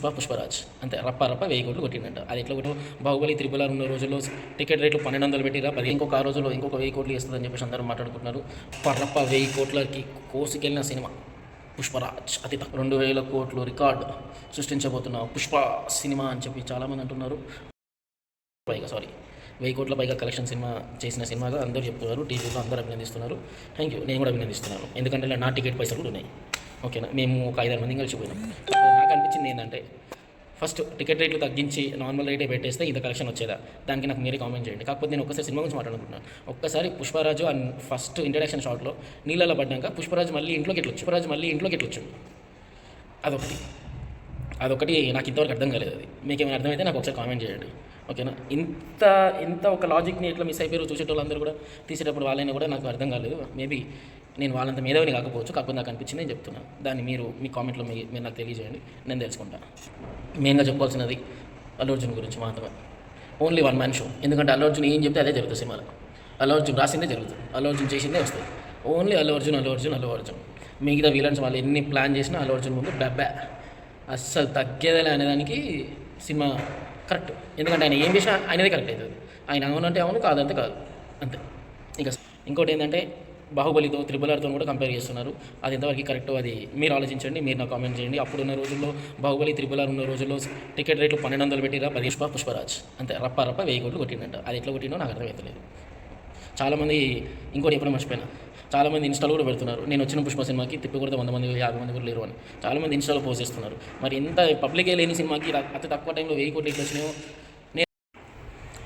పుష్ప పుష్పరాజ్. అంతే రప్ప రప్ప వెయ్యి కోట్లు కొట్టిండంట. అది ఎట్లా కొట్టిన బాహుబలి త్రిపుల ఉన్న రోజుల్లో టికెట్ రేట్లు పన్నెండు వందలు పెట్టిరా? పది ఇంకొక ఆ రోజుల్లో ఇంకొక వెయ్యి కోట్లు ఇస్తుందని చెప్పేసి అందరూ మాట్లాడుకుంటున్నారు. పర్రప్ప వెయ్యి కోట్లకి కోసుకెళ్ళిన సినిమా పుష్పరాజ్. అతి తక్కువ రెండు వేల కోట్లు రికార్డు సృష్టించబోతున్న పుష్ప సినిమా అని చెప్పి చాలామంది అంటున్నారు. పైగా సారీ వెయ్యి కోట్ల పైగా కలెక్షన్ సినిమా చేసిన సినిమాగా అందరూ చెప్తున్నారు. టీవీలో అందరూ అభినందిస్తున్నారు. థ్యాంక్ యూ నేను కూడా అభినందిస్తున్నాను. ఎందుకంటే నా టికెట్ పైసలు కూడా ఉన్నాయి. ఓకేనా? మేము ఒక ఐదారు మంది కలిసిపోయినాం. అనిపించింది ఏంటంటే ఫస్ట్ టికెట్ రేట్లు తగ్గించి నార్మల్ రేటే పెట్టేస్తే ఇంత కలెక్షన్ వచ్చేదా? దానికి నాకు మీరే కామెంట్ చేయండి. కాకపోతే నేను ఒకసారి సినిమా గురించి మాట్లాడుకుంటున్నాను. ఒక్కసారి పుష్పరాజు అండ్ ఫస్ట్ ఇంట్రడక్షన్ షాట్లో నీళ్ళలో పడ్డాక పుష్పరాజు మళ్ళీ ఇంట్లోకి ఎట్లొచ్చు పుష్పరాజు మళ్ళీ ఇంట్లోకి ఎట్లొచ్చు అదొకటి. అదొకటి నాకు ఇంతవరకు అర్థం కాలేదు అది. మీకు ఏమైనా అర్థమైతే నాకు ఒకసారి కామెంట్ చేయండి. ఓకేనా? ఇంత ఇంత ఒక లాజిక్ని ఎట్లా మిస్ అయిపోయారు చూసేటోళ్ళందరూ కూడా తీసేటప్పుడు వాళ్ళని కూడా నాకు అర్థం కాలేదు. మేబీ నేను వాళ్ళంత మేధావిని కాకపోవచ్చు కాకపోతే నాకు అనిపించింది నేను చెప్తున్నాను దాన్ని మీరు మీ కామెంట్లో మీ మీరు నాకు తెలియజేయండి నేను తెలుసుకుంటాను మెయిన్గా చెప్పాల్సినది అల్లు అర్జున్ గురించి మాత్రమే. ఓన్లీ వన్ మ్యాన్ షో ఎందుకంటే అల్లు అర్జున్ ఏం చెప్తే అదే జరుగుతుంది సినిమాలో. అల్లు అర్జున్ రాసిందే జరుగుతుంది. అల్లు అర్జున్ చేసిందే వస్తుంది. ఓన్లీ అల్లు అర్జున్ అల్లు అర్జున్ అల్లు అర్జున్. మిగతా విలన్స్ వాళ్ళు ఎన్ని ప్లాన్ చేసినా అల్లు అర్జున్ ముందు డబ్బా అస్సలు తగ్గేదలే అనేదానికి సినిమా కరెక్ట్ ఎందుకంటే ఆయన ఏం చేసినా ఆయనదే కరెక్ట్ అవుతుంది. ఆయన అవునంటే అవును కాదంటే కాదు. అంతే. ఇంకా ఇంకోటి ఏంటంటే బాహుబలితో త్రిబులర్తో కూడా కంపేర్ చేస్తున్నారు. అది ఎంతవరకు కరెక్ట్ అది మీరు ఆలోచించండి మీరు నాకు కామెంట్ చేయండి. అప్పుడున్న రోజుల్లో బాహుబలి త్రిబులర్ ఉన్న రోజుల్లో టికెట్ రేట్లు పన్నెండు వందలు పెట్టిరా? పది పుష్ప పుష్పరాజ్. అంతే రప్ప రప్ప వెయ్యి కోట్లు కొట్టిండంట. అది ఎట్లా కొట్టిండో నాకు అర్థమవుతలేదు చాలామంది ఇంకోటి ఎప్పుడు మర్చిపోయినా. చాలామంది ఇన్స్టాలో కూడా పెడుతున్నారు. నేను వచ్చిన పుష్ప సినిమాకి తిప్పి కొడితే వంద మంది యాభై మంది కూడా లేరు అని. చాలామంది ఇన్స్టాలో పోస్ట్ చేస్తున్నారు. మరి ఎంత పబ్లికే లేని సినిమాకి అతి తక్కువ టైంలో వెయ్యి కోట్లు ఇట్లా వచ్చినాయో? నేను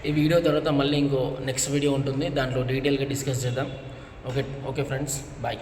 ఈ వీడియో తర్వాత మళ్ళీ ఇంకో నెక్స్ట్ వీడియో ఉంటుంది. దాంట్లో డీటెయిల్గా డిస్కస్ చేద్దాం. Okay okay friends bye